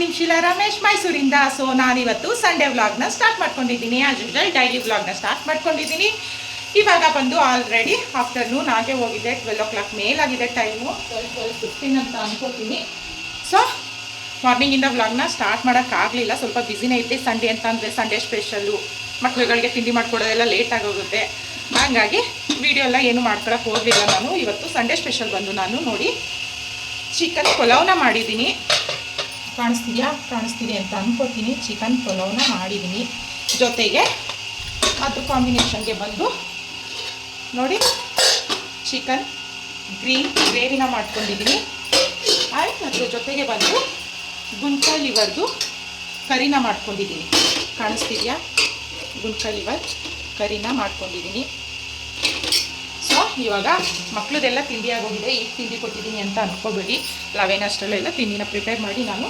ನಿಮ್ಮ ಶೀಲಾ ರಮೇಶ್, ಮೈಸೂರಿಂದ ಸೊ ನಾನಿವತ್ತು ಸಂಡೇ ವ್ಲಾಗ್ನ ಸ್ಟಾರ್ಟ್ ಮಾಡ್ಕೊಂಡಿದ್ದೀನಿ. ಆಸ್ ಯೂಶಲ್ ಡೈಲಿ ವ್ಲಾಗ್ನ ಸ್ಟಾರ್ಟ್ ಮಾಡ್ಕೊಂಡಿದ್ದೀನಿ. ಇವಾಗ ಬಂದು ಆಲ್ರೆಡಿ ಆಫ್ಟರ್ನೂನ್ ಹಾಗೆ ಹೋಗಿದೆ. ಟ್ವೆಲ್ ಓ ಕ್ಲಾಕ್ ಮೇಲಾಗಿದೆ ಟೈಮು ಟ್ವೆಲ್ ಟ್ವೆಲ್ ಫಿಫ್ಟೀನ್ ಅಂತ ಅನ್ಕೋತೀನಿ. ಸೊ ಮಾರ್ನಿಂಗಿಂದ ವ್ಲಾಗ್ನ ಸ್ಟಾರ್ಟ್ ಮಾಡೋಕ್ಕಾಗಲಿಲ್ಲ ಸ್ವಲ್ಪ ಬ್ಯುಸಿನೇ ಇದ್ದೆ. ಸಂಡೇ ಅಂತ ಅಂದರೆ ಸಂಡೇ ಸ್ಪೆಷಲ್ಲು ಮಕ್ಳುಗಳಿಗೆ ತಿಂಡಿ ಮಾಡ್ಕೊಡೋದೆಲ್ಲ ಲೇಟ್ ಆಗೋಗುತ್ತೆ. ಹಾಗಾಗಿ ವಿಡಿಯೋ ಎಲ್ಲ ಏನು ಮಾಡ್ಕೊಳಕ್ಕೆ ಹೋಗಲಿಲ್ಲ ನಾನು. ಇವತ್ತು ಸಂಡೇ ಸ್ಪೆಷಲ್ ಬಂದು ನಾನು ನೋಡಿ ಚಿಕನ್ ಪುಲಾವ್ನ ಮಾಡಿದ್ದೀನಿ. ಕಾಣಿಸ್ತಿದ್ಯಾ? ಕಾಣಿಸ್ತಿದೆ ಅಂತ ಅನ್ಕೋತೀನಿ. ಚಿಕನ್ ಪಲಾವ್ನ ಮಾಡಿದ್ದೀನಿ ಜೊತೆಗೆ ಅದು ಕಾಂಬಿನೇಷನ್ಗೆ ಬಂದು ನೋಡಿ ಚಿಕನ್ ಗ್ರೀನ್ ಗ್ರೇವಿನ ಮಾಡ್ಕೊಂಡಿದ್ದೀನಿ ಆಯ್ತು, ಅದ್ರ ಜೊತೆಗೆ ಬಂದು ಗುಂಡ್ಕಾಯಿ ಲಿವರ್ದು ಕರಿನ ಮಾಡ್ಕೊಂಡಿದ್ದೀನಿ ಕಾಣಿಸ್ತಿದೆಯಾ? ಗುಂಡ್ಕಾಯಿ ಲಿವರ್ ಕರಿನ ಮಾಡ್ಕೊಂಡಿದ್ದೀನಿ ಸೊ ಇವಾಗ ಮಕ್ಕಳದೆಲ್ಲ ತಿಂಡಿ ಆಗೋಗಿದೆ. ಈಗ ತಿಂಡಿ ಕೊಟ್ಟಿದ್ದೀನಿ ಅಂತ ಅನ್ಕೋಬೇಡಿ. ಲೆವೆನ್ ಅಷ್ಟರಲ್ಲೆಲ್ಲ ತಿಂಡಿನ ಪ್ರಿಪೇರ್ ಮಾಡಿ ನಾನು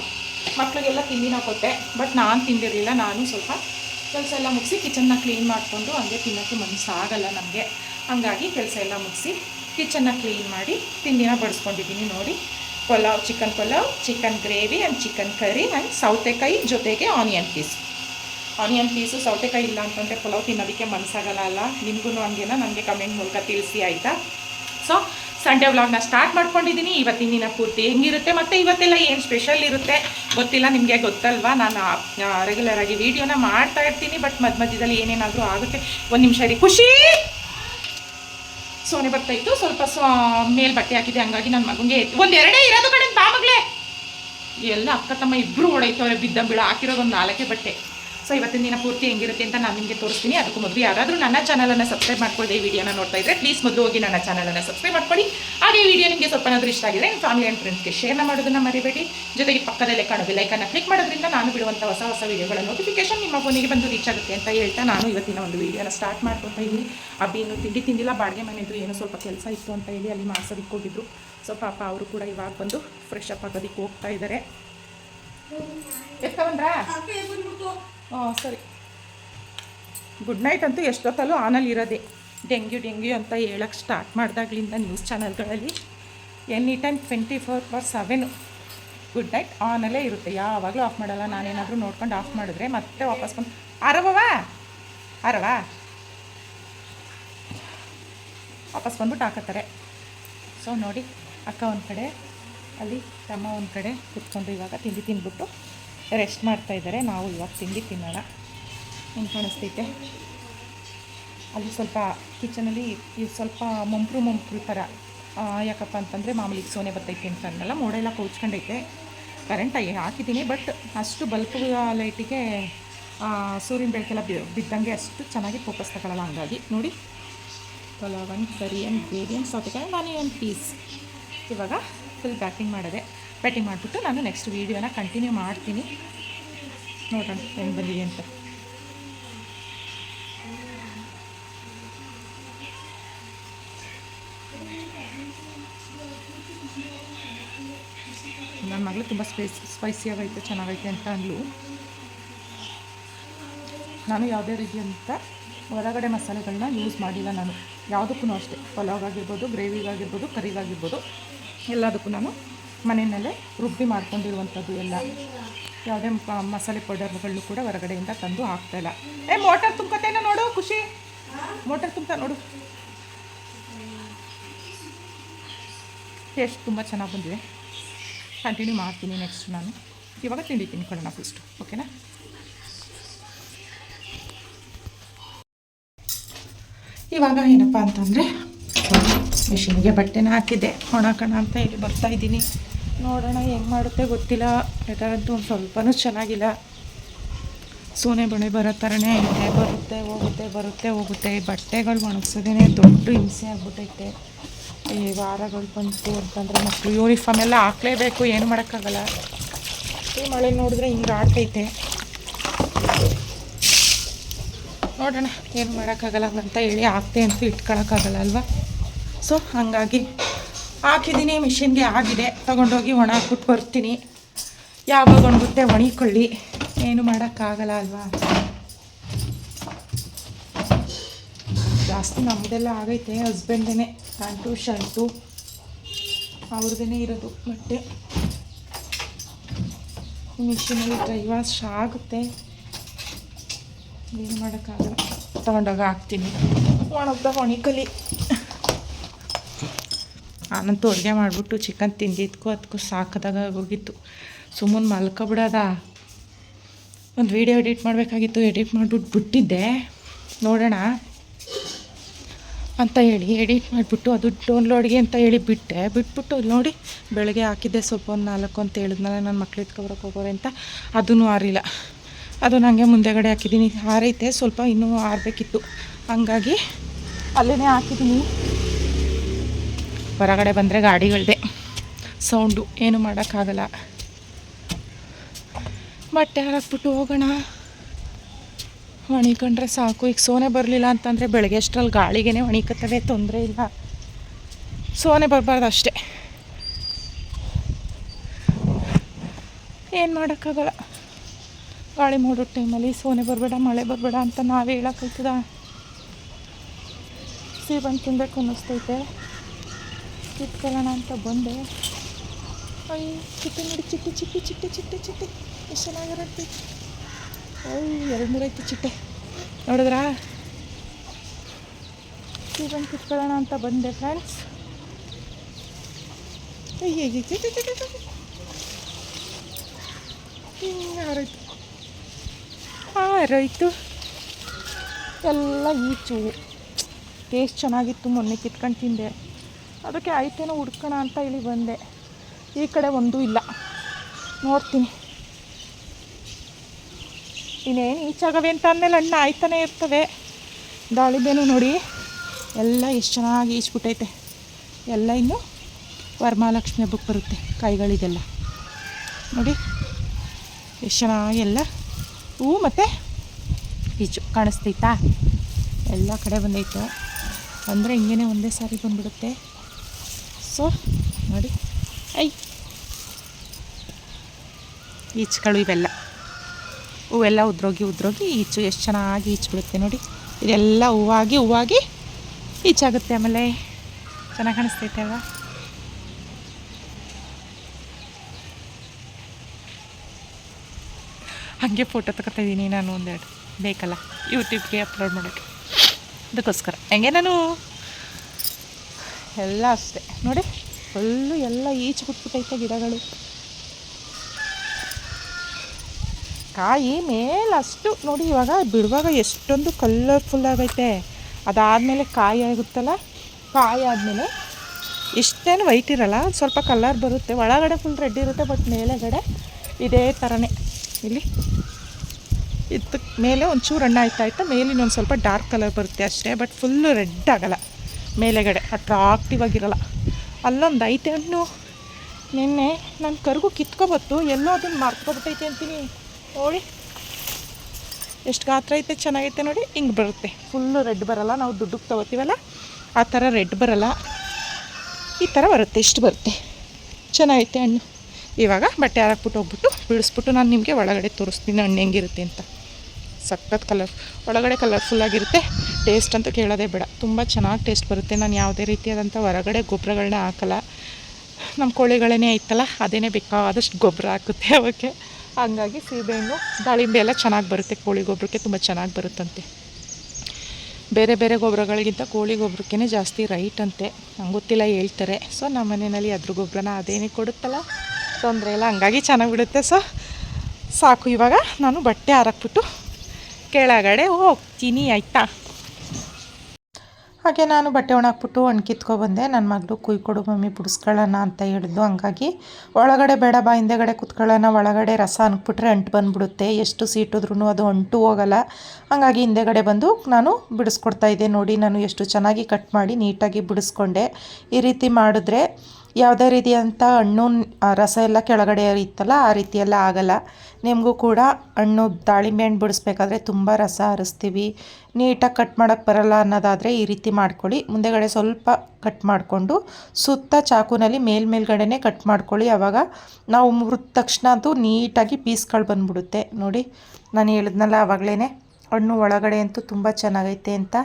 ಮಕ್ಳಿಗೆಲ್ಲ ತಿಂಡಿನ ಕೊಟ್ಟೆ ಬಟ್ ನಾನು ತಿಂದಿರಲಿಲ್ಲ, ನಾನು ಸ್ವಲ್ಪ ಕೆಲಸ ಎಲ್ಲ ಮುಗಿಸಿ ಕಿಚನ್ನ ಕ್ಲೀನ್ ಮಾಡಿಕೊಂಡು ಹಂಗೆ ತಿನ್ನೋಕ್ಕೆ ಮನಸ್ಸಾಗಲ್ಲ ನಮಗೆ. ಹಂಗಾಗಿ ಕೆಲಸ ಎಲ್ಲ ಮುಗಿಸಿ ಕಿಚನ್ನ ಕ್ಲೀನ್ ಮಾಡಿ ತಿಂಡಿನ ಬಡಿಸ್ಕೊಂಡಿದ್ದೀನಿ ನೋಡಿ. Pulao chicken pulao chicken gravy and chicken curry and ಸೌತೆಕಾಯಿ ಜೊತೆಗೆ ಆನಿಯನ್ ಪೀಸ್ ಆನಿಯನ್ ಪೀಸು ಸೌತೆಕಾಯಿ ಇಲ್ಲ ಅಂತಂದರೆ ಪಲಾವ್ ತಿನ್ನೋದಕ್ಕೆ ಮನಸ್ಸಾಗಲ್ಲ ಅಲ್ಲ. ನಿಮಗೂ ಹಂಗೇನ? ನನಗೆ ಕಮೆಂಟ್ ಮೂಲಕ ತಿಳಿಸಿ ಆಯಿತಾ? ಸೊ ಸಂಡೇ ವ್ಲಾಗ್ನ ಸ್ಟಾರ್ಟ್ ಮಾಡ್ಕೊಂಡಿದ್ದೀನಿ ಇವತ್ತಿನ ದಿನ ಪೂರ್ತಿ ಹೆಂಗಿರುತ್ತೆ ಮತ್ತು ಇವತ್ತೆಲ್ಲ ಏನು ಸ್ಪೆಷಲ್ ಇರುತ್ತೆ? ಗೊತ್ತಿಲ್ಲ, ನಿಮಗೆ ಗೊತ್ತಲ್ವಾ? ನಾನು ರೆಗ್ಯುಲರ್ ಆಗಿ ವೀಡಿಯೋನ ಮಾಡ್ತಾ ಇರ್ತೀನಿ ಬಟ್ ಮಧ್ಯ ಮಧ್ಯದಲ್ಲಿ ಏನೇನಾದರೂ ಆಗುತ್ತೆ, ಒಂದು ನಿಮಿಷ ರೀ ಖುಷಿ! ಸೋನೆ ಬರ್ತಾ ಇತ್ತು. ಸ್ವಲ್ಪ ಸೊ ಮೇಲ್ ಬಟ್ಟೆ ಹಾಕಿದೆ. ಹಂಗಾಗಿ ನನ್ನ ಮಗನಿಗೆ ಒಂದು ಎರಡೇ ಇರೋದು ಕಡೆ ಬಾ ಮಗಳೇ! ಎಲ್ಲ ಅಕ್ಕ ತಮ್ಮ ಇಬ್ಬರು ಓಡೈತವ್ರೆ ಬಿದ್ದ ಹಾಕಿರೋದು ಒಂದು ನಾಲ್ಕೇ ಬಟ್ಟೆ. ಸೊ ಇವತ್ತಿನ ದಿನ ಪೂರ್ತಿ ಹೆಂಗಿರುತ್ತೆ ಅಂತ ನಾನು ನಿಮಗೆ ತೋರಿಸ್ತೀನಿ. ಅದಕ್ಕೂ ಮೊದಲು ಯಾರಾದರೂ ನನ್ನ ಚಾನಲನ್ನು ಸಬ್ಸ್ಕ್ರೈಬ್ ಮಾಡ್ಕೊಳ್ಳಿ ಈ ವಿಡಿಯೋನ ನೋಡ್ತಾ ಇದ್ರೆ ಪ್ಲೀಸ್ ಮೊದಲು ಹೋಗಿ ನನ್ನ ಚಾನಲನ್ನು ಸಬ್ಸ್ಕ್ರೈಬ್ ಮಾಡ್ಕೊಳ್ಳಿ. ಹಾಗೆ ಈ ವಿಡಿಯೋ ನಿಮಗೆ ಸ್ವಲ್ಪ ಏನಾದರೂ ಇಷ್ಟ ಆಗಿದೆ ನಿಮ್ಮ ಫ್ಯಾಮಿಲಿ ಆ್ಯಂಡ್ ಫ್ರೆಂಡ್ಸ್ಗೆ ಶೇರ್ನ ಮಾಡೋದನ್ನು ಮರಿಬೇಡಿ. ಜೊತೆಗೆ ಪಕ್ಕದಲ್ಲೇ ಕಾಣೋ ಲೈಕನ್ನು ಕ್ಲಿಕ್ ಮಾಡೋದ್ರಿಂದ ನಾನು ಬಿಡುವಂಥ ಹೊಸ ಹೊಸ ವಿಡಿಯೋಗಳ ನೋಟಿಫಿಕೇಶನ್ ನಿಮ್ಮ ಫೋನಿಗೆ ಬಂದು ರೀಚ್ ಆಗುತ್ತೆ ಅಂತ ಹೇಳ್ತಾ ನಾನು ಇವತ್ತಿನ ಒಂದು ವಿಡಿಯೋನ ಸ್ಟಾರ್ಟ್ ಮಾಡ್ಕೊತಾ ಇದ್ದೀನಿ. ಅಬ್ಬಿ ಇನ್ನೂ ತಿಂಡಿ ತಿಂದಿಲ್ಲ, ಬಾಡಿಗೆ ಮನೆಯದು ಏನೋ ಸ್ವಲ್ಪ ಕೆಲಸ ಇತ್ತು ಅಂತ ಹೇಳಿ ಅಲ್ಲಿ ಮಾಡ್ಸೋದಕ್ಕೆ ಹೋಗಿದ್ರು. ಸೊ ಪಾಪ ಅವರು ಕೂಡ ಇವಾಗ ಬಂದು ಫ್ರೆಶ್ ಅಪ್ ಆಗೋದಕ್ಕೆ ಹೋಗ್ತಾ ಇದ್ದಾರೆ ಎಷ್ಟು ಹಾಂ ಸರಿ. ಗುಡ್ ನೈಟ್ ಅಂತೂ ಎಷ್ಟೊತ್ತಲ್ಲೂ ಆನಲ್ಲಿ ಇರೋದೆ. ಡೆಂಗ್ಯೂ ಡೆಂಗ್ಯೂ ಅಂತ ಹೇಳಕ್ಕೆ ಸ್ಟಾರ್ಟ್ ಮಾಡಿದಾಗ್ಲಿಂದ news ಚಾನಲ್ಗಳಲ್ಲಿ any time twenty four per seven good night ಆನಲ್ಲೇ ಇರುತ್ತೆ. ಯಾವಾಗಲೂ ಆಫ್ ಮಾಡಲ್ಲ. ನಾನೇನಾದರೂ ನೋಡ್ಕೊಂಡು ಆಫ್ ಮಾಡಿದ್ರೆ ಮತ್ತೆ ವಾಪಸ್ ಬಂದು ಅರವವಾ ಅರವಾ ವಾಪಸ್ ಬಂದ್ಬಿಟ್ಟು ಹಾಕತ್ತಾರೆ. ಸೊ ನೋಡಿ, ಅಕ್ಕ ಒಂದು ಕಡೆ, ಅಲ್ಲಿ ತಮ್ಮ ಒಂದು ಕಡೆ ಕುತ್ಕೊಂಡು ಇವಾಗ ತಿಂಡಿ ತಿಂದ್ಬಿಟ್ಟು ರೆಸ್ಟ್ ಮಾಡ್ತಾ ಇದ್ದಾರೆ. ನಾವು ಇವಾಗ ತಿಂಡಿ ತಿನ್ನೋಣ. ಹೆಂಗೆ ಕಾಣಿಸ್ತೈತೆ. ಅಲ್ಲಿ ಸ್ವಲ್ಪ ಕಿಚನಲ್ಲಿ ಇದು ಸ್ವಲ್ಪ ಮೊಂಪ್ರು ಮೊಂಪ್ರು ಥರ ಯಾಕಪ್ಪ ಅಂತಂದರೆ ಮಾಮೂಲಿ ಸೋನೆ ಬರ್ತೈತೆ ಅಂತ ಅನ್ನಲ್ಲ ಮೋಡೆಲ್ಲ ಕೂಚ್ಕೊಂಡೈತೆ. ಕರೆಂಟ್ ಹಾಕಿದ್ದೀನಿ ಬಟ್ ಅಷ್ಟು ಬಲ್ಪ್ ಲೈಟಿಗೆ ಸೂರ್ಯನ ಬೆಳಕೆಲ್ಲ ಬಿದ್ದಂಗೆ ಅಷ್ಟು ಚೆನ್ನಾಗಿ ಫೋಕಸ್ ತಗೊಳ್ಳಲ್ಲ ಹಂಗಾಗಿ. ನೋಡಿ ಪಲಾವನ್ ಕರಿ ಆ್ಯಂಡ್ ಗ್ರೇವಿ ಆ್ಯಂಡ್ ಸೌತೆಕಾಯಿ ನಾನು ಒಂದು ಪೀಸ್ ಇವಾಗ ಫುಲ್ ಪ್ಯಾಕಿಂಗ್ ಮಾಡಿದೆ. ಬ್ಯಾಟಿಂಗ್ ಮಾಡಿಬಿಟ್ಟು ನಾನು ನೆಕ್ಸ್ಟ್ ವೀಡಿಯೋನ ಕಂಟಿನ್ಯೂ ಮಾಡ್ತೀನಿ. ನೋಡೋಣ ಹೆಂಗೆ ಬಂದಿದೆ ಅಂತ. ನನ್ನ ಮಗಳು ತುಂಬ ಸ್ಪೈಸ್ ಸ್ಪೈಸಿಯಾಗೈತೆ ಚೆನ್ನಾಗೈತೆ ಅಂತ ಅಂದ್ಲು. ನಾನು ಯಾವುದೇ ರೀತಿಯಂಥ ಹೊರಗಡೆ ಮಸಾಲೆಗಳನ್ನ ಯೂಸ್ ಮಾಡಿಲ್ಲ ನಾನು. ಯಾವುದಕ್ಕೂ ಅಷ್ಟೇ. ಪಲಾವ್ಗಾಗಿರ್ಬೋದು ಗ್ರೇವಿಗಾಗಿರ್ಬೋದು ಕರಿಗಾಗಿರ್ಬೋದು ಎಲ್ಲದಕ್ಕೂ ನಾನು ಮನೆಯಲ್ಲೇ ರುಬ್ಬಿ ಮಾಡ್ಕೊಂಡಿರುವಂಥದ್ದು ಎಲ್ಲ. ಯಾವುದೇ ಮಸಾಲೆ ಪೌಡರ್ಗಳು ಕೂಡ ಹೊರಗಡೆಯಿಂದ ತಂದು ಹಾಕ್ತಾಯಿಲ್ಲ ಏ ಮೋಟರ್ ತುಂಬ್ಕೊತೇನೋ ನೋಡು, ಖುಷಿ. ಮೋಟರ್ ತುಂಬ್ತಾ ನೋಡು. ಟೇಸ್ಟ್ ತುಂಬ ಚೆನ್ನಾಗಿ ಬಂದಿದೆ. ಕಂಟಿನ್ಯೂ ಮಾಡ್ತೀನಿ ನೆಕ್ಸ್ಟ್ ನಾನು. ಇವಾಗ ತಿಂಡಿ ತಿನ್ಕೊಳ್ಳೋಣ ಫಸ್ಟು ಓಕೆನಾ ಇವಾಗ ಏನಪ್ಪ ಅಂತಂದರೆ ಮಿಷಿನ್ಗೆ ಬಟ್ಟೆನ ಹಾಕಿದ್ದೆ. ಒಣಕಣ ಅಂತ ಹೇಳಿ ಬರ್ತಾ ಇದ್ದೀನಿ. ನೋಡೋಣ ಹೆಂಗೆ ಮಾಡುತ್ತೆ ಗೊತ್ತಿಲ್ಲ. ವೆದರಂತೂ ಒಂದು ಸ್ವಲ್ಪನೂ ಚೆನ್ನಾಗಿಲ್ಲ. ಸೋನೆ ಬಳೆ ಬರೋ ಥರನೇ ಇದೆ. ಬರುತ್ತೆ, ಹೋಗುತ್ತೆ ಬರುತ್ತೆ, ಹೋಗುತ್ತೆ. ಬಟ್ಟೆಗಳು ಒಣಗ್ಸೋದೇ ದೊಡ್ಡ ಹಿಂಸೆ ಆಗ್ಬಿಟ್ಟೈತೆ ಈ ವಾರಗಳು ಬಂತು ಅಂತಂದರೆ ಮಕ್ಕಳು ಯೂನಿಫಾರ್ಮ್ ಎಲ್ಲ ಹಾಕ್ಲೇಬೇಕು, ಏನು ಮಾಡೋಕ್ಕಾಗಲ್ಲ. ಈ ಮಳೆ ನೋಡಿದ್ರೆ ಹಿಂಗೆ ಆಡ್ತೈತೆ. ನೋಡೋಣ ಏನು ಮಾಡೋಕ್ಕಾಗಲ್ಲ ಅಂತ ಹೇಳಿ ಹಾಕ್ತೆ ಅಂತ ಇಟ್ಕೊಳಕ್ಕಾಗಲ್ಲ ಅಲ್ವಾ? ಸೊ ಹಾಗಾಗಿ ಹಾಕಿದ್ದೀನಿ, ಮಿಷಿನ್ಗೆ ಆಗಿದೆ. ತೊಗೊಂಡೋಗಿ ಒಣ ಹಾಕ್ಬಿಟ್ಟು ಬರ್ತೀನಿ. ಯಾವಾಗ ಒಣಗುತ್ತೆ ಒಣಿಕೊಳ್ಳಿ ಏನು ಮಾಡೋಕ್ಕಾಗಲ್ಲ ಅಲ್ವಾ? ಜಾಸ್ತಿ ನಮ್ಮದೆಲ್ಲ ಆಗೈತೆ ಹಸ್ಬೆಂಡೇ ಪ್ಯಾಂಟು, ಶರ್ಟು ಅವ್ರದ್ದೇ ಇರೋದು ಬಟ್ಟೆ. ಮಿಷಿನಲ್ಲಿ ಡ್ರೈ ವಾಶ್ ಆಗುತ್ತೆ. ಏನು ಮಾಡೋಕ್ಕಾಗಲ್ಲ. ತಗೊಂಡೋಗ ಹಾಕ್ತೀನಿ. ಒಣಗ್ದಾಗ ಒಣಿಕಲಿ ನಾನಂತೂ ಅಡುಗೆ ಮಾಡಿಬಿಟ್ಟು ಚಿಕನ್ ತಿಂದಿದ್ಕೂ ಅದಕ್ಕೂ ಸಾಕದಾಗ ಹೋಗಿತ್ತು. ಸುಮ್ಮನೆ ಮಲ್ಕೊಬಿಡೋದ. ಒಂದು ವೀಡಿಯೋ ಎಡಿಟ್ ಮಾಡಬೇಕಾಗಿತ್ತು ಎಡಿಟ್ ಮಾಡಿಬಿಟ್ಟು ಬಿಟ್ಟಿದ್ದೆ. ನೋಡೋಣ. ಅಂತ ಹೇಳಿ ಎಡಿಟ್ ಮಾಡಿಬಿಟ್ಟು ಅದು ಡೌನ್ಲೋಡ್ಗೆ ಅಂತ ಹೇಳಿ ಬಿಟ್ಟೆ. ಬಿಟ್ಬಿಟ್ಟು ನೋಡಿ, ಬೆಳಗ್ಗೆ ಹಾಕಿದ್ದೆ ಸ್ವಲ್ಪ ಒಂದು ನಾಲ್ಕು ಅಂತ ಹೇಳಿದ್ನಲ್ಲ ನನ್ನ ಮಕ್ಳು ಎತ್ಕೊಬರಕ್ಕೆ ಹೋಗೋರೆ ಅಂತ. ಅದೂ ಆರಿಲ್ಲ. ಅದು ನನಗೆ ಮುಂದೆಗಡೆ ಹಾಕಿದ್ದೀನಿ. ಆರೈತೆ, ಸ್ವಲ್ಪ ಇನ್ನೂ ಆರಬೇಕಿತ್ತು. ಹಂಗಾಗಿ ಅಲ್ಲೇ ಹಾಕಿದ್ದೀನಿ. ಹೊರಗಡೆ ಬಂದರೆ ಗಾಡಿಗಳದೆ. ಸೌಂಡು ಏನು ಮಾಡೋಕ್ಕಾಗಲ್ಲ. ಬಟ್ಟೆ ಹಾಕ್ಬಿಟ್ಟು ಹೋಗೋಣ. ಒಣಿಕೊಂಡ್ರೆ ಸಾಕು. ಈಗ ಸೋನೆ ಬರಲಿಲ್ಲ ಅಂತಂದರೆ ಬೆಳಗ್ಗೆ ಅಷ್ಟರಲ್ಲಿ ಗಾಳಿಗೆ ಒಣಿಕತ್ತವೆ ತೊಂದರೆ ಇಲ್ಲ. ಸೋನೆ ಬರಬಾರ್ದು ಅಷ್ಟೇ. ಏನು ಮಾಡೋಕ್ಕಾಗಲ್ಲ. ಗಾಳಿ ಮೂಡೋ ಟೈಮಲ್ಲಿ ಸೋನೆ ಬರಬೇಡ, ಮಳೆ ಬರಬೇಡ ಅಂತ ನಾವೇ ಹೇಳೋಕ್ಕಾಯ್ತದ ಸೀಬನ್ ತಿನ್ಬೇಕು ಅನ್ನಿಸ್ತೈತೆ ಕಿತ್ಕೊಳ್ಳೋಣ ಅಂತ ಬಂದೆ. ಅಯ್ಯ ಚಿಟ್ಟೆ ನೋಡಿ ಚಿಟ್ಟೆ ಚಿಟ್ಟಿ ಚಿಟ್ಟೆ ಚಿಟ್ಟೆ ಚಿಟ್ಟೆ ಎಷ್ಟು ಚೆನ್ನಾಗಿರುತ್ತೆ. ಅಯ್ಯ, ಎರಡು ಐತಿ ಚಿಟ್ಟೆ ನೋಡಿದ್ರಾ? ಬಂದು ಕಿತ್ಕೊಳ್ಳೋಣ ಅಂತ ಬಂದೆ ಫ್ರೆಂಡ್ಸ್ ಅಯ್ಯ ಹಿಂಗಾರೋಯ್ತು ಆರೋಯ್ತು ಎಲ್ಲ ಈಚು ಟೇಸ್ಟ್ ಚೆನ್ನಾಗಿತ್ತು, ಮೊನ್ನೆ ಕಿತ್ಕೊಂಡು ತಿಂದೆ. ಅದಕ್ಕೆ ಆಯ್ತೇನೋ ಹುಡ್ಕೋಣ ಅಂತ ಇಲ್ಲಿ ಬಂದೆ. ಈ ಕಡೆ ಒಂದೂ ಇಲ್ಲ. ನೋಡ್ತೀನಿ. ಇನ್ನೇನು ಈಚಾಗವೆ ಅಂತ ಅಂದಮೇಲೆ ಹಣ್ಣು ಆಯ್ತಾನೆ ಇರ್ತವೆ. ದಾಳಿಂಬೆನೂ ನೋಡಿ. ಎಲ್ಲ ಎಷ್ಟು ಚೆನ್ನಾಗಿ ಈಚ್ಬಿಟ್ಟೈತೆ ಎಲ್ಲ ಇನ್ನು ವರಮಹಾಲಕ್ಷ್ಮಿ ಹಬ್ಬಕ್ಕೆ ಬರುತ್ತೆ ಕಾಯಿಗಳಿದೆಲ್ಲ ನೋಡಿ. ಎಷ್ಟು ಚೆನ್ನಾಗಿ ಎಲ್ಲ. ಹೂ ಮತ್ತು ಈಚು ಕಾಣಿಸ್ತೈತಾ? ಎಲ್ಲ ಕಡೆ ಬಂದೈತೆ. ಅಂದರೆ ಹಿಂಗೇನೆ ಒಂದೇ ಸಾರಿ ಬಂದ್ಬಿಡುತ್ತೆ. ಸೊ ನೋಡಿ. ಐ. ಈಚುಗಳು ಇವೆಲ್ಲ. ಹೂವೆಲ್ಲ ಉದ್ರೋಗಿ ಉದ್ರೋಗಿ ಈಚು ಎಷ್ಟು ಚೆನ್ನಾಗಿ ಈಚು ಬಿಡುತ್ತೆ ನೋಡಿ. ಇದೆಲ್ಲ ಹೂವಾಗಿ ಹೂವಾಗಿ ಈಚಾಗುತ್ತೆ ಆಮೇಲೆ ಚೆನ್ನಾಗಿ ಕಾಣಿಸ್ತೈತೆ ಅಲ್ವಾ? ಹಾಗೆ ಫೋಟೋ ತಗೋತಾ ಇದ್ದೀನಿ ನಾನು ಒಂದೆರಡು. ಬೇಕಲ್ಲ? ಯೂಟ್ಯೂಬ್ಗೆ ಅಪ್ಲೋಡ್ ಮಾಡೋಕ್ಕೆ. ಅದಕ್ಕೋಸ್ಕರ. ಹೆಂಗೆ ನಾನು? ಎಲ್ಲ ಅಷ್ಟೆ. ನೋಡಿ ಫುಲ್ಲು ಎಲ್ಲ ಈಚು ಬಿಟ್ಬಿಟ್ಟೈತೆ ಗಿಡಗಳು. ಕಾಯಿ ಮೇಲೆ ಅಷ್ಟು, ನೋಡಿ ಇವಾಗ ಬಿಡುವಾಗ ಎಷ್ಟೊಂದು ಕಲರ್ಫುಲ್ ಆಗೈತೆ. ಅದಾದಮೇಲೆ ಕಾಯಿ ಆಗುತ್ತಲ್ಲ, ಕಾಯಿ ಆದಮೇಲೆ ಇಷ್ಟೇನು ವೈಟ್ ಇರಲ್ಲ, ಸ್ವಲ್ಪ ಕಲರ್ ಬರುತ್ತೆ. ಒಳಗಡೆ ಫುಲ್ ರೆಡ್ ಇರುತ್ತೆ ಬಟ್ ಮೇಲೆಗಡೆ ಇದೇ ಥರನೇ ಇಲ್ಲಿ ಇತ್ತು, ಮೇಲೆ ಒಂಚೂರು ಅಣ್ಣ ಆಯ್ತಾ ಆಯ್ತಾ ಮೇಲಿನ ಒಂದು ಸ್ವಲ್ಪ ಡಾರ್ಕ್ ಕಲರ್ ಬರುತ್ತೆ ಅಷ್ಟೇ ಬಟ್ ಫುಲ್ಲು ರೆಡ್ ಆಗಲ್ಲ. ಮೇಲೆಗಡೆ ಅಟ್ರಾಕ್ಟಿವ್ ಆಗಿರಲ್ಲ. ಅಲ್ಲೊಂದು ಐತೆ ಹಣ್ಣು ನಿನ್ನೆ ನನ್ನ ಕರ್ಗು ಕಿತ್ಕೊಬತ್ತು, ಎಲ್ಲೋ ಅದನ್ನು ಮಾರ್ಕೊಬಿಟ್ಟೈತೆ ಅಂತೀನಿ. ನೋಡಿ. ಎಷ್ಟು ಗಾತ್ರ ಐತೆ, ಚೆನ್ನಾಗೈತೆ ನೋಡಿ, ಹಿಂಗೆ ಬರುತ್ತೆ. ಫುಲ್ಲು ರೆಡ್ ಬರಲ್ಲ, ನಾವು ದುಡ್ಡುಗೆ ತೊಗೋತೀವಲ್ಲ, ಆ ಥರ ರೆಡ್ ಬರಲ್ಲ. ಈ ಥರ ಬರುತ್ತೆ, ಇಷ್ಟು ಬರುತ್ತೆ. ಚೆನ್ನಾಗೈತೆ ಹಣ್ಣು ಇವಾಗ ಬಟ್ಟೆ ಹಾಕ್ಬಿಟ್ಟು ಹೋಗ್ಬಿಟ್ಟು, ಬಿಡಿಸ್ಬಿಟ್ಟು ನಾನು ನಿಮಗೆ ಒಳಗಡೆ ತೋರಿಸ್ತೀನಿ ಹಣ್ಣು ಹೆಂಗಿರುತ್ತೆ ಅಂತ. ಸಖತ್ ಕಲರ್ ಒಳಗಡೆ ಕಲರ್ಫುಲ್ಲಾಗಿರುತ್ತೆ ಟೇಸ್ಟ್ ಅಂತೂ ಕೇಳೋದೇ ಬೇಡ. ತುಂಬ ಚೆನ್ನಾಗಿ ಟೇಸ್ಟ್ ಬರುತ್ತೆ. ನಾನು ಯಾವುದೇ ರೀತಿಯಾದಂಥ ಹೊರಗಡೆ ಗೊಬ್ಬರಗಳನ್ನ ಹಾಕಲ್ಲ. ನಮ್ಮ ಕೋಳಿಗಳೇ ಐತಲ್ಲ ಅದೇ ಬೇಕಾದಷ್ಟು ಗೊಬ್ಬರ ಹಾಕುತ್ತೆ ಅವಕ್ಕೆ. ಹಂಗಾಗಿ ಸೀಬೆಹಣ್ಣು, ದಾಳಿಂಬೆ ಎಲ್ಲ ಚೆನ್ನಾಗಿ ಬರುತ್ತೆ. ಕೋಳಿ ಗೊಬ್ಬರಕ್ಕೆ ತುಂಬ ಚೆನ್ನಾಗಿ ಬರುತ್ತಂತೆ. ಬೇರೆ ಬೇರೆ ಗೊಬ್ಬರಗಳಿಗಿಂತ ಕೋಳಿ ಗೊಬ್ಬರಕ್ಕೇ ಜಾಸ್ತಿ ರೈಟ್ ಅಂತೆ. ನಂಗೆ ಗೊತ್ತಿಲ್ಲ ಹೇಳ್ತಾರೆ. ಸೊ ನಮ್ಮ ಮನೆಯಲ್ಲಿ ಅದ್ರ ಗೊಬ್ಬರನ ಅದೇನೇ ಕೊಡುತ್ತಲ್ಲ? ತೊಂದರೆ ಇಲ್ಲ. ಹಂಗಾಗಿ ಚೆನ್ನಾಗಿ ಬಿಡುತ್ತೆ. ಸೊ ಸಾಕು. ಇವಾಗ ನಾನು ಬಟ್ಟೆ ಹಾರಾಕ್ಬಿಟ್ಟು ಕೆಳಗಡೆ ಹೋಗ್ತೀನಿ ಆಯಿತಾ? ಹಾಗೆ ನಾನು ಬಟ್ಟೆ ಒಣಾಕ್ಬಿಟ್ಟು ಒಣ ಕಿತ್ಕೊಬಂದೆ ನನ್ನ ಮಗಳು ಕುಯ್ಕೊಡು ಮಮ್ಮಿ ಬಿಡಿಸ್ಕೊಳ್ಳೋಣ ಅಂತ ಹೇಳಿದ್ಲು ಹಂಗಾಗಿ ಒಳಗಡೆ ಬೇಡ ಬಾ, ಹಿಂದೆಗಡೆ ಕುತ್ಕೊಳ್ಳೋಣ, ಒಳಗಡೆ ರಸ ಅನ್ಕ್ಬಿಟ್ರೆ ಅಂಟು ಬಂದುಬಿಡುತ್ತೆ. ಎಷ್ಟು ಸೀಟಿದ್ರೂ ಅದು ಅಂಟು ಹೋಗಲ್ಲ. ಹಾಗಾಗಿ ಹಿಂದೆಗಡೆ ಬಂದು ನಾನು ಬಿಡಿಸ್ಕೊಡ್ತಾ ಇದ್ದೆ. ನೋಡಿ, ನಾನು ಎಷ್ಟು ಚೆನ್ನಾಗಿ ಕಟ್ ಮಾಡಿ ನೀಟಾಗಿ ಬಿಡಿಸ್ಕೊಂಡೆ. ಈ ರೀತಿ ಮಾಡಿದ್ರೆ ಯಾವುದೇ ರೀತಿಯಂಥ ಹಣ್ಣು ರಸ ಎಲ್ಲ ಕೆಳಗಡೆ ಇತ್ತಲ್ಲ, ಆ ರೀತಿ ಎಲ್ಲ ಆಗಲ್ಲ. ನಿಮಗೂ ಕೂಡ ಹಣ್ಣು ದಾಳಿಂಬೆ ಹಣ್ಣು ಬಿಡಿಸ್ಬೇಕಾದ್ರೆ ತುಂಬ ರಸ ಹರಿಸ್ತೀವಿ. ನೀಟಾಗಿ ಕಟ್ ಮಾಡೋಕ್ಕೆ ಬರಲ್ಲ ಅನ್ನೋದಾದರೆ ಈ ರೀತಿ ಮಾಡ್ಕೊಳ್ಳಿ. ಮುಂದೆಗಡೆ ಸ್ವಲ್ಪ ಕಟ್ ಮಾಡಿಕೊಂಡು ಸುತ್ತ ಚಾಕುನಲ್ಲಿ ಮೇಲ್ ಮೇಲ್ಗಡೆನೇ ಕಟ್ ಮಾಡ್ಕೊಳ್ಳಿ. ಆವಾಗ ನಾವು ಮುರಿದ ತಕ್ಷಣ ಅದು ನೀಟಾಗಿ ಪೀಸ್ಗಳು ಬಂದ್ಬಿಡುತ್ತೆ. ನೋಡಿ, ನಾನು ಹೇಳಿದ್ನಲ್ಲ ಆವಾಗಲೇ ಹಣ್ಣು ಒಳಗಡೆ ಅಂತೂ ತುಂಬ ಚೆನ್ನಾಗೈತೆ ಅಂತ.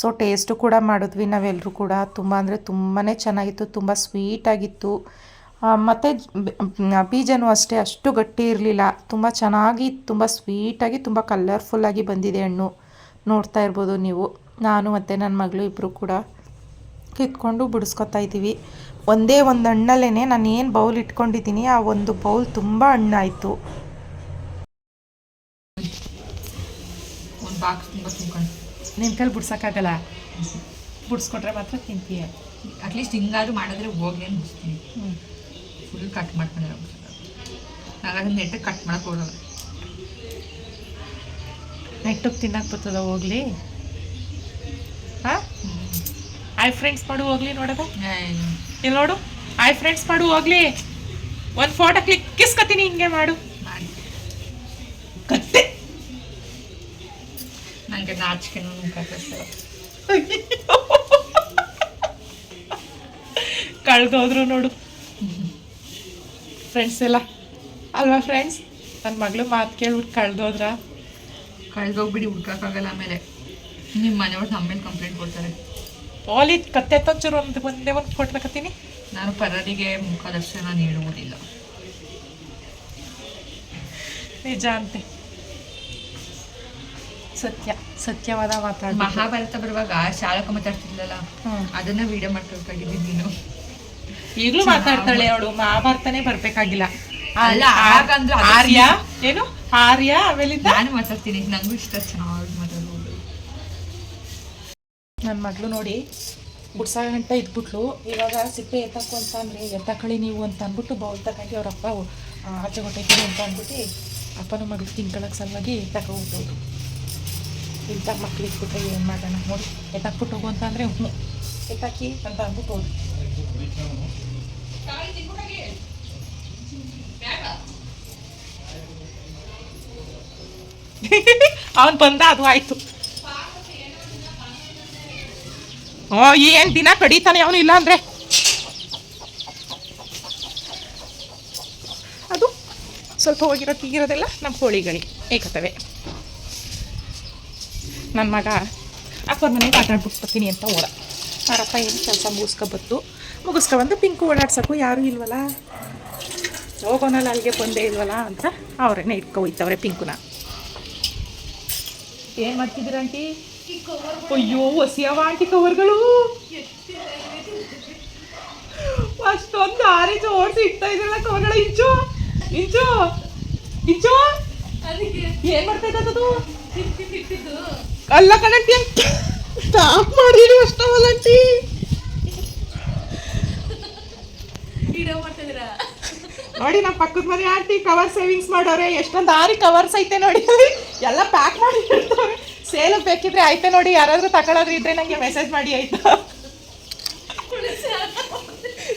ಸೊ ಟೇಸ್ಟು ಕೂಡ ಮಾಡಿದ್ವಿ ನಾವೆಲ್ಲರೂ ಕೂಡ. ತುಂಬ ಅಂದರೆ ತುಂಬಾ ಚೆನ್ನಾಗಿತ್ತು, ತುಂಬ ಸ್ವೀಟಾಗಿತ್ತು ಮತ್ತು ಬೀಜನೂ ಅಷ್ಟೇ, ಅಷ್ಟು ಗಟ್ಟಿ ಇರಲಿಲ್ಲ. ತುಂಬ ಚೆನ್ನಾಗಿ, ತುಂಬ ಸ್ವೀಟಾಗಿ ತುಂಬ ಕಲರ್ಫುಲ್ಲಾಗಿ ಬಂದಿದೆ ಹಣ್ಣು. ನೋಡ್ತಾ ಇರ್ಬೋದು ನೀವು. ನಾನು ಮತ್ತು ನನ್ನ ಮಗಳು ಇಬ್ಬರು ಕೂಡ ಕಿತ್ಕೊಂಡು ಬಿಡಿಸ್ಕೊತಾ ಇದ್ದೀವಿ. ಒಂದೇ ಒಂದು ಹಣ್ಣಲ್ಲೇ ನಾನು ಏನು ಬೌಲ್ ಇಟ್ಕೊಂಡಿದ್ದೀನಿ, ಆ ಒಂದು ಬೌಲ್ ತುಂಬ ಹಣ್ಣಾಯಿತು. ಒಂದು ಬಾಕ್ಸ್ ತುಂಬ ತುಂಬ್ಕೊಂಡು ನಿನ್ನ ಕೈಲಿ ಬಿಡ್ಸೋಕ್ಕಾಗಲ್ಲ ಬಿಡಿಸ್ಕೊಟ್ರೆ ಮಾತ್ರ ತಿಂತೀಯ. ಅಟ್ಲೀಸ್ಟ್ ಹಿಂಗಾದ್ರೂ ಮಾಡಿದ್ರೆ ಹೋಗಿ ಅನಿಸ್ತೀನಿ. ಹ್ಞೂ ಫುಲ್ ಕಟ್ ಮಾಡ್ಕೊಂಡಿರೋ ನಾನು ನೆಟ್ಟು ನೆಟ್ಟಗೆ ಕಟ್ ಮಾಡಕ್ಕೆ ಹೋಗಲ್ಲ. ನೆಟ್ಟಗೆ ತಿನ್ನಕ್ಕೆ ಬರ್ತದ ಹೋಗ್ಲಿ. ಹಾಂ? ಆಯ್ ಫ್ರೆಂಡ್ಸ್ ಮಾಡು ಹೋಗ್ಲಿ ನೋಡೋದು ಇಲ್ಲಿ. ನೋಡು. ಆಯ್ ಫ್ರೆಂಡ್ಸ್ ಮಾಡು ಹೋಗ್ಲಿ. ಒಂದು ಫೋಟೋ ಕ್ಲಿಕ್ ಕಿಸ್ಕತೀನಿ ಹಿಂಗೆ ಮಾಡು. ಮಾಡಿ. ಕತ್ತೆ. ನನಗೆ ನಾಚಿಕೆನೂ ಸರ್ ಕಳ್ದೋದ್ರು ನೋಡು. ಫ್ರೆಂಡ್ಸ್ ಎಲ್ಲ. ಅಲ್ವಾ ಫ್ರೆಂಡ್ಸ್ ನನ್ನ ಮಗಳು ಮಾತು ಕೇಳ್ಬಿಟ್ಟು ಕಳ್ದೋದ್ರ? ಕಳ್ದೋಗ್ಬಿಡಿ ಹುಡ್ಕೋಕ್ಕಾಗಲ್ಲ ಆಮೇಲೆ. ನಿಮ್ಮ ಮನೆಯವ್ರು ನಮ್ಮ ಮೇಲೆ ಕಂಪ್ಲೇಂಟ್ ಕೊಡ್ತಾರೆ. ಓಲಿ ಕತ್ತೆ ತಂಚೂರು ಒಂದು ಒಂದೇ ಒಂದು ತಗೋತೀನಿ ನಾನು ಪರರಿಗೆ ಮುಖದರ್ಶನ ನೀಡುವುದಿಲ್ಲ. ನಿಜ ಅಂತೆ. ಸತ್ಯ ಸತ್ಯವಾದ ಮಾತಾಡ ಮಹಾಭಾರತ ಬರುವಾಗ ಶಾಲಕ ಮಾತಾಡ್ತಿದ್ಲಲ್ಲ ಹ್ಮ್. ಅದನ್ನ ವಿಡಿಯೋ ಮಾಡ್ಕೊಳ್ಬೇಕಾಗಿದ್ದೀನಿ ನೀನು. ಈಗಲೂ ಮಾತಾಡ್ತಾಳೆ ಅವಳು ಮಹಾಭಾರತನೇ ಬರ್ಬೇಕಾಗಿಲ್ಲ. ಅಲ್ಲ, ಹಾಗಂದ್ರೆ ಆರ್ಯ ಏನು? ಆರ್ಯ ಆಮೇಲೆ ನಾನು ಮಾತಾಡ್ತೀನಿ ನಂಗೂ ಇಷ್ಟ ಚೆನ್ನಾಗಿ ಮಾತಾಡ್ಬೋದು. ನನ್ನ ಮಗಳು ನೋಡಿ ಗುಡ್ಸ ಗಂಟ ಇದ್ಬಿಟ್ಲು. ಇವಾಗ ಸಿಪ್ಪೆ ಎತ್ತಕ್ಕು ಅಂತ ಅಂದರೆ ಎತ್ತಕಳಿ ನೀವು ಅಂತ ಅಂದ್ಬಿಟ್ಟು ಬೌಲ್ ತಗೊಂಡು ಅವ್ರ ಅಪ್ಪ ಆ, ಆಚೆ ಹೊಟ್ಟೈತೀರಿ ಅಂತ ಅಂದ್ಬಿಟ್ಟು ಅಪ್ಪನ ಮಗಳು ತಿಂಗಳಕ್ಕೆ ಸಲುವಾಗಿ ಎತ್ತಕೋಗ್ಬೋದು ಇಂಥ ಮಕ್ಳು ಇಟ್ಬಿಟ್ರೆ ಏನು ಮಾಡೋಣ ನೋಡಿ. ಎತ್ತಾಕ್ಬಿಟ್ಟು ಹೋಗು ಅಂತ ಅಂದರೆ ಹ್ಞೂ ಎತ್ತಾಕಿ ಅಂತ ಅಂದ್ಬಿಟ್ಟು ಹೋದು ಅವನು ಬಂದ ಅದು ಆಯ್ತು. ಓ ಏನ್ ದಿನ ಕಡಿತಾನೆ ಅವನು ಇಲ್ಲ ಅಂದ್ರೆ? ಅದು ಸ್ವಲ್ಪ ಹೋಗಿರೋ ತೀಗಿರೋದೆಲ್ಲ ನಮ್ಮ ಕೋಳಿಗಳಿಗೆ ಏಕತವೆ. ನನ್ನ ಮಗ. ಅಪ್ಪನ ಮನೆಗೆ ಆಟ ಆಡ್ಬಿಟ್ಟು ಬರ್ತೀನಿ ಅಂತ ಓಡ. ಅವರಪ್ಪ ಏನು ಕೆಲಸ ಮುಗಿಸ್ಕೊಬತ್ತು ಮುಗಿಸ್ಕೊಬಂದು ಪಿಂಕು ಓಡಾಡ್ಸೋಕ್ಕೂ ಯಾರೂ ಇಲ್ವಲ್ಲ? ಹೋಗೋನಲ್ಲ, ಅಲ್ಲಿಗೆ ಬಂದೇ ಇಲ್ವಲ್ಲ ಅಂತ ಅವರೇನೆ ಇಟ್ಕೊ ಹೋಯ್ತವ್ರೆ ಪಿಂಕುನ. ಏನು ಮಾಡ್ತಿದ್ದೀರ ಆಂಟಿ? ಅಯ್ಯೋ ಹೊಸಿಯವ ಆಂಟಿ ಕವರ್ಗಳು. ಅಷ್ಟೊಂದು ಆರಿ ಓಡಿಸಿ ಇಡ್ತಾ ಇದ್ರಲ್ಲ ಕವರ್ಗಳ. ಇಂಚು ಇಂಚು ಇಂಚು. ಏನ್ ಮಾಡ್ತಾ ಇದ್ದದ್ದು ಅಲ್ಲ ಕಣಂಟಿ. ಸ್ಟಾಪ್ ಮಾಡಿರಿ ಅಷ್ಟವಲ್ಲ ನೋಡಿ ನಮ್ಮ ಪಕ್ಕದ ಮನೆ ಆಂಟಿ ಕವರ್ ಸೇವಿಂಗ್ಸ್ ಮಾಡೋರೆ ಎಷ್ಟೊಂದು ಆರಿ ಕವರ್ಸ್ ಐತೆ ನೋಡಿ. ಎಲ್ಲ ಪ್ಯಾಕ್ ಮಾಡಿ ಸೇಲ್ ಬೇಕಿದ್ರೆ ಐತೆ ನೋಡಿ ಯಾರಾದರೂ ತಗೊಳ್ಳೋದು ಇದ್ರೆ ನಂಗೆ ಮೆಸೇಜ್ ಮಾಡಿ ಆಯ್ತಾ?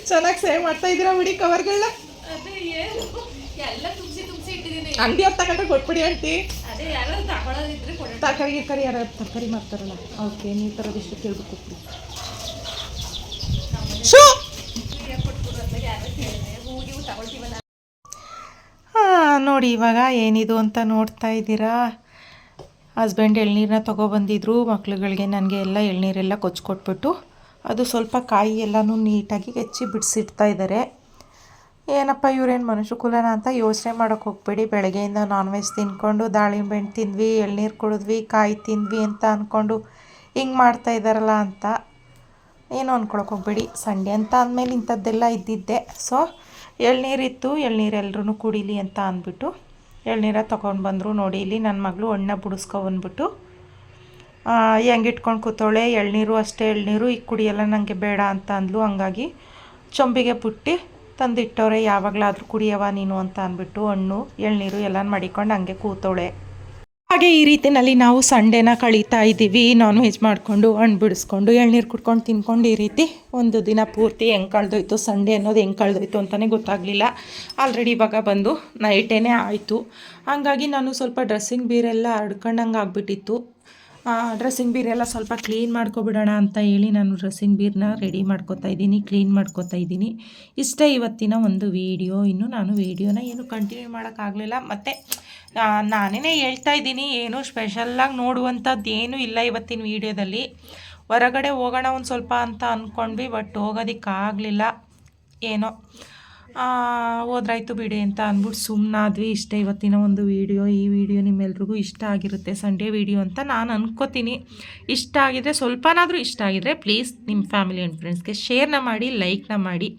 ಚೆನ್ನಾಗಿ ಸೇವ್ ಮಾಡ್ತಾ ಇದ್ದೀರಾ ಬಿಡಿ ಕವರ್ಗಳನ್ನ ಅಂಗಡಿ ಅವ್ರು ತಗೊಂಡ್ರೆ ಕೊಟ್ಬಿಡಿ ಆಂಟಿ. ತರಕಾರಿ ಗಿರ್ಕಾರಿ ಯಾರು ತರಕಾರಿ ಮಾಡ್ತಾರಲ್ಲ ಓಕೆ ನೀವು ತರೋದಿಷ್ಟು ಹಾಂ ನೋಡಿ ಇವಾಗ ಏನಿದು ಅಂತ ನೋಡ್ತಾ ಇದ್ದೀರಾ? ಹಸ್ಬೆಂಡ್ ಎಳ್ನೀರನ್ನ ತೊಗೊಬಂದಿದ್ರು ಮಕ್ಳುಗಳಿಗೆ ನನಗೆ ಎಲ್ಲ ಎಳ್ನೀರೆಲ್ಲ ಕೊಚ್ಕೊಟ್ಬಿಟ್ಟು ಅದು ಸ್ವಲ್ಪ ಕಾಯಿ ಎಲ್ಲನೂ ನೀಟಾಗಿ ಹೆಚ್ಚಿ ಬಿಡಿಸಿಡ್ತಾ ಇದ್ದಾರೆ ಏನಪ್ಪ, ಇವ್ರೇನು ಮನುಷ್ಯ ಕುಲನ ಅಂತ ಯೋಚನೆ ಮಾಡೋಕೆ ಹೋಗ್ಬೇಡಿ. ಬೆಳಗ್ಗೆಯಿಂದ ನಾನ್ ವೆಜ್ ತಿನ್ಕೊಂಡು ದಾಳಿಂಬೆ ಹಣ್ಣು ತಿಂದ್ವಿ, ಎಳ್ನೀರು ಕುಡಿದ್ವಿ, ಕಾಯಿ ತಿಂದ್ವಿ ಅಂತ ಅಂದ್ಕೊಂಡು ಹಿಂಗೆ ಮಾಡ್ತಾ ಇದ್ದಾರಲ್ಲ ಅಂತ ಏನು ಅಂದ್ಕೊಳಕ್ಕೆ ಹೋಗ್ಬೇಡಿ. ಸಂಡೆ ಅಂತ ಅಂದಮೇಲೆ ಇಂಥದ್ದೆಲ್ಲ ಇದ್ದಿದ್ದೆ. ಸೊ ಎಳ್ನೀರಿತ್ತು ಎಳ್ನೀರು ಎಲ್ರೂ ಕುಡೀಲಿ ಅಂತ ಅಂದ್ಬಿಟ್ಟು ಎಳ್ನೀರ ತೊಗೊಂಡು ಬಂದರು. ನೋಡಿ, ಇಲ್ಲಿ ನನ್ನ ಮಗಳು ಹಣ್ಣ ಬಿಡಿಸ್ಕೊಬಂದ್ಬಿಟ್ಟು ಹೆಂಗೆ ಇಟ್ಕೊಂಡು ಕೂತವಳೆ. ಎಳ್ನೀರು ಅಷ್ಟೇ ಎಳ್ನೀರು, ಈಗ ಕುಡಿಯಲ್ಲ ನನಗೆ ಬೇಡ ಅಂತ ಅಂದ್ಲು. ಹಂಗಾಗಿ ಚೊಂಬಿಗೆ ಬುಟ್ಟಿ ತಂದಿಟ್ಟವ್ರೆ, ಯಾವಾಗಲಾದರೂ ಕುಡಿಯವ ನೀನು ಅಂತ ಅಂದ್ಬಿಟ್ಟು ಹಣ್ಣು, ಎಳ್ನೀರು ಎಲ್ಲ ಮಡಿಕೊಂಡು ಹಂಗೆ ಕೂತವಳೆ. ಹಾಗೆ ಈ ರೀತಿನಲ್ಲಿ ನಾವು ಸಂಡೇನ ಕಳೀತಾ ಇದ್ದೀವಿ. ನಾನ್ ವೆಜ್ ಮಾಡಿಕೊಂಡು ಹಣ್ಣು ಬಿಡಿಸ್ಕೊಂಡು ಎಳ್ನೀರು ಕುಡ್ಕೊಂಡು ತಿನ್ಕೊಂಡು ಈ ರೀತಿ ಒಂದು ದಿನ ಪೂರ್ತಿ ಹೆಂಗೆ ಕಳೆದೋಯ್ತು, ಸಂಡೇ ಅನ್ನೋದು ಹೆಂಗೆ ಕಳೆದೋಯ್ತು ಅಂತಲೇ ಗೊತ್ತಾಗಲಿಲ್ಲ. ಆಲ್ರೆಡಿ ಇವಾಗ ಬಂದು ನೈಟೇನೇ ಆಯಿತು. ಹಾಗಾಗಿ ನಾನು ಸ್ವಲ್ಪ ಡ್ರೆಸ್ಸಿಂಗ್ ಬೀರೆಲ್ಲ ಹಡ್ಕೊಂಡಂಗೆ ಆಗಿಬಿಟ್ಟಿತ್ತು. ಡ್ರೆಸ್ಸಿಂಗ್ ಬೀರೆಲ್ಲ ಸ್ವಲ್ಪ ಕ್ಲೀನ್ ಮಾಡ್ಕೊಬಿಡೋಣ ಅಂತ ಹೇಳಿ ನಾನು ಡ್ರೆಸ್ಸಿಂಗ್ ಬೀರ್ನ ರೆಡಿ ಮಾಡ್ಕೊತಾ ಇದ್ದೀನಿ ಕ್ಲೀನ್ ಮಾಡ್ಕೊತಾ ಇದ್ದೀನಿ. ಇಷ್ಟೇ ಇವತ್ತಿನ ಒಂದು ವೀಡಿಯೋ ಇನ್ನು ನಾನು ವೀಡಿಯೋನ ಏನು ಕಂಟಿನ್ಯೂ ಮಾಡೋಕ್ಕಾಗಲಿಲ್ಲ ಮತ್ತು ನಾನೇ ಹೇಳ್ತಾ ಇದ್ದೀನಿ, ಏನು ಸ್ಪೆಷಲ್ಲಾಗಿ ನೋಡುವಂಥದ್ದು ಏನೂ ಇಲ್ಲ ಇವತ್ತಿನ ವೀಡಿಯೋದಲ್ಲಿ ಹೊರಗಡೆ ಹೋಗೋಣ ಒಂದು ಸ್ವಲ್ಪ ಅಂತ ಅಂದ್ಕೊಂಡ್ವಿ ಬಟ್ ಹೋಗೋದಕ್ಕಾಗಲಿಲ್ಲ ಏನೋ. ಹೋದ್ರಾಯ್ತು ಬಿಡಿ ಅಂತ ಅಂದ್ಬಿಟ್ಟು ಸುಮ್ಮನಾದ್ವಿ ಇಷ್ಟೇ ಇವತ್ತಿನ ಒಂದು ವೀಡಿಯೋ. ಈ ವಿಡಿಯೋ ನಿಮ್ಮೆಲ್ರಿಗೂ ಇಷ್ಟ ಆಗಿರುತ್ತೆ. ಸಂಡೇ ವೀಡಿಯೋ ಅಂತ ನಾನು ಅನ್ಕೋತೀನಿ. ಇಷ್ಟ ಆಗಿದ್ರೆ ಸ್ವಲ್ಪನಾದರೂ ಇಷ್ಟ ಆಗಿದ್ರೆ ಪ್ಲೀಸ್ ನಿಮ್ಮ ಫ್ಯಾಮಿಲಿ ಆ್ಯಂಡ್ ಫ್ರೆಂಡ್ಸ್ಗೆ ಶೇರ್ನ ಮಾಡಿ ಲೈಕ್ನ ಮಾಡಿ.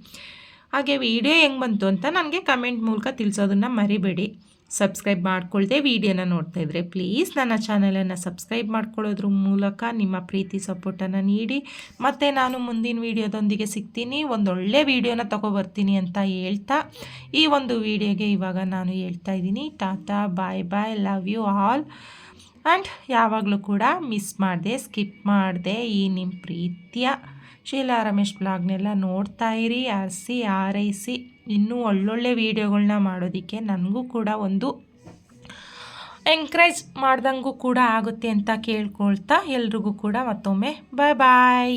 ಹಾಗೆ ವಿಡಿಯೋ ಹೆಂಗೆ ಬಂತು ಅಂತ ನನಗೆ ಕಮೆಂಟ್ ಮೂಲಕ ತಿಳಿಸೋದನ್ನು ಮರಿಬೇಡಿ. ಸಬ್ಸ್ಕ್ರೈಬ್ ಮಾಡ್ಕೊಳ್ಳದೆ ವಿಡಿಯೋನ ನೋಡ್ತಾ ಇದ್ರೆ ಪ್ಲೀಸ್ ನನ್ನ ಚಾನಲನ್ನು ಸಬ್ಸ್ಕ್ರೈಬ್ ಮಾಡ್ಕೊಳ್ಳೋದ್ರ ಮೂಲಕ ನಿಮ್ಮ ಪ್ರೀತಿ ಸಪೋರ್ಟನ್ನು ನೀಡಿ. ಮತ್ತು ನಾನು ಮುಂದಿನ ವೀಡಿಯೋದೊಂದಿಗೆ ಸಿಗ್ತೀನಿ. ಒಂದೊಳ್ಳೆ ವೀಡಿಯೋನ ತೊಗೊಬರ್ತೀನಿ ಅಂತ ಹೇಳ್ತಾ. ಈ ಒಂದು ವೀಡಿಯೋಗೆ ಇವಾಗ ನಾನು ಹೇಳ್ತಾ ಇದ್ದೀನಿ. Tata bye bye love you all and ಯಾವಾಗಲೂ ಕೂಡ ಮಿಸ್ ಮಾಡಿದೆ ಸ್ಕಿಪ್ ಮಾಡಿದೆ ಈ ನಿಮ್ಮ ಪ್ರೀತಿಯ. ಶೀಲಾ ರಮೇಶ್ ಬ್ಲಾಗ್ನೆಲ್ಲ ನೋಡ್ತಾ ಇರಿ ಆರಿಸಿ ಆರೈಸಿ ಇನ್ನೂ ಒಳ್ಳೊಳ್ಳೆ ವೀಡಿಯೋಗಳನ್ನ ಮಾಡೋದಕ್ಕೆ ನನಗೂ ಕೂಡ ಒಂದು ಎಂಕರೇಜ್ ಮಾಡ್ದಂಗೂ ಕೂಡ ಆಗುತ್ತೆ ಅಂತ ಕೇಳ್ಕೊಳ್ತಾ ಎಲ್ರಿಗೂ ಕೂಡ ಮತ್ತೊಮ್ಮೆ. ಬಾಯ್ ಬಾಯ್